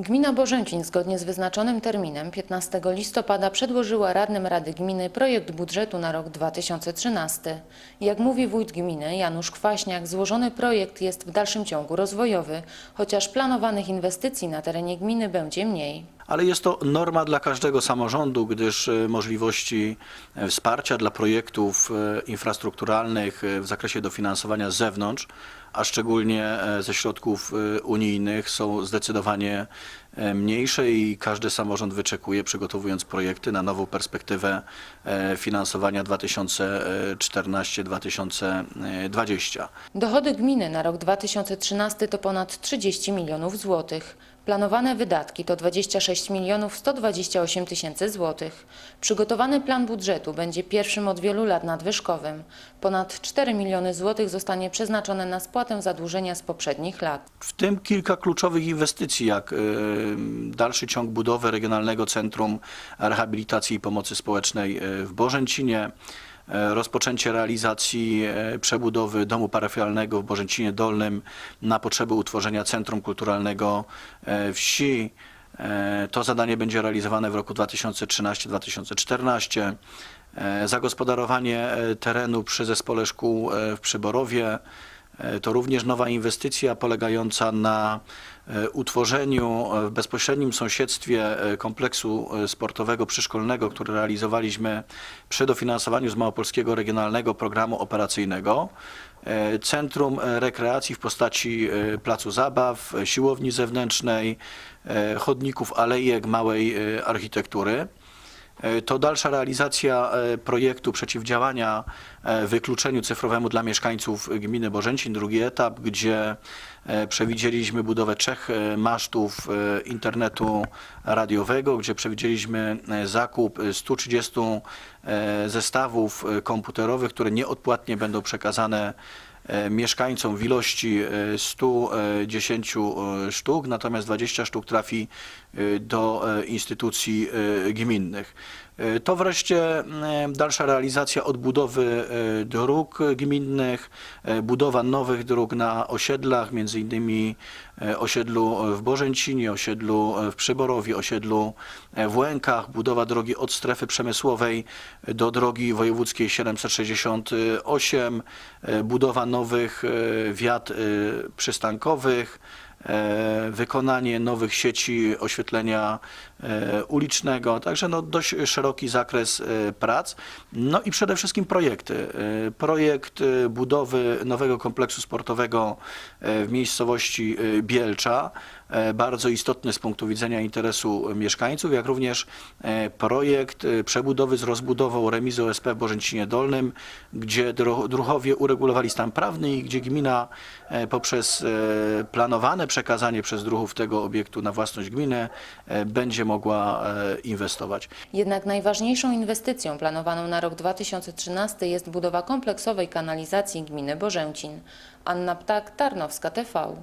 Gmina Bożęcin zgodnie z wyznaczonym terminem 15 listopada przedłożyła radnym Rady Gminy projekt budżetu na rok 2013. Jak mówi wójt gminy Janusz Kwaśniak, złożony projekt jest w dalszym ciągu rozwojowy, chociaż planowanych inwestycji na terenie gminy będzie mniej. Ale jest to norma dla każdego samorządu, gdyż e, możliwości e, wsparcia dla projektów e, infrastrukturalnych w zakresie dofinansowania z zewnątrz, a szczególnie e, ze środków e, unijnych są zdecydowanie e, mniejsze i każdy samorząd wyczekuje, przygotowując projekty na nową perspektywę finansowania 2014-2020. Dochody gminy na rok 2013 to ponad 30 milionów złotych. Planowane wydatki to 26 milionów 128 tysięcy złotych. Przygotowany plan budżetu będzie pierwszym od wielu lat nadwyżkowym. Ponad 4 miliony złotych zostanie przeznaczone na spłatę zadłużenia z poprzednich lat. W tym kilka kluczowych inwestycji, jak e, dalszy ciąg budowy Regionalnego Centrum Rehabilitacji i Pomocy Społecznej e, w Bożęcinie, rozpoczęcie realizacji e, przebudowy domu parafialnego w Bożęcinie Dolnym na potrzeby utworzenia Centrum Kulturalnego e, wsi. E, To zadanie będzie realizowane w roku 2013-2014. E, Zagospodarowanie e, terenu przy zespole szkół e, w Przyborowie. E, To również nowa inwestycja polegająca na e, utworzeniu e, w bezpośrednim sąsiedztwie kompleksu sportowego przyszkolnego, który realizowaliśmy przy dofinansowaniu z Małopolskiego Regionalnego Programu Operacyjnego. Centrum rekreacji w postaci placu zabaw, siłowni zewnętrznej, chodników, alejek, małej architektury. E, To dalsza realizacja e, projektu przeciwdziałania e, wykluczeniu cyfrowemu dla mieszkańców gminy Bożęcin, drugi etap, gdzie przewidzieliśmy budowę trzech masztów internetu radiowego, gdzie przewidzieliśmy zakup e, 130 e, zestawów komputerowych, które nieodpłatnie będą przekazane mieszkańcom w ilości e, 110 e, sztuk, natomiast 20 sztuk trafi e, do e, instytucji e, gminnych. E, To wreszcie e, dalsza realizacja odbudowy e, dróg gminnych, budowa nowych dróg na osiedlach, między innymi osiedlu w Bożęcinie, osiedlu w Przyborowie, osiedlu w Łękach, budowa drogi od strefy przemysłowej do drogi wojewódzkiej 768, e, budowa nowych wiat przystankowych, wykonanie nowych sieci oświetlenia e, ulicznego, także no dość szeroki zakres e, prac. No i przede wszystkim projekty. E, Projekt e, budowy nowego kompleksu sportowego e, w miejscowości e, Bielcza, e, bardzo istotny z punktu widzenia interesu mieszkańców, jak również e, projekt e, przebudowy z rozbudową remizy OSP w Bożęcinie Dolnym, gdzie Druchowie uregulowali stan prawny i gdzie gmina e, poprzez e, planowane przekazanie przez Druchów tego obiektu na własność gminy e, będzie mogła e, inwestować. Jednak najważniejszą inwestycją planowaną na rok 2013 jest budowa kompleksowej kanalizacji gminy Bożęcin. Anna Ptak, Tarnowska TV.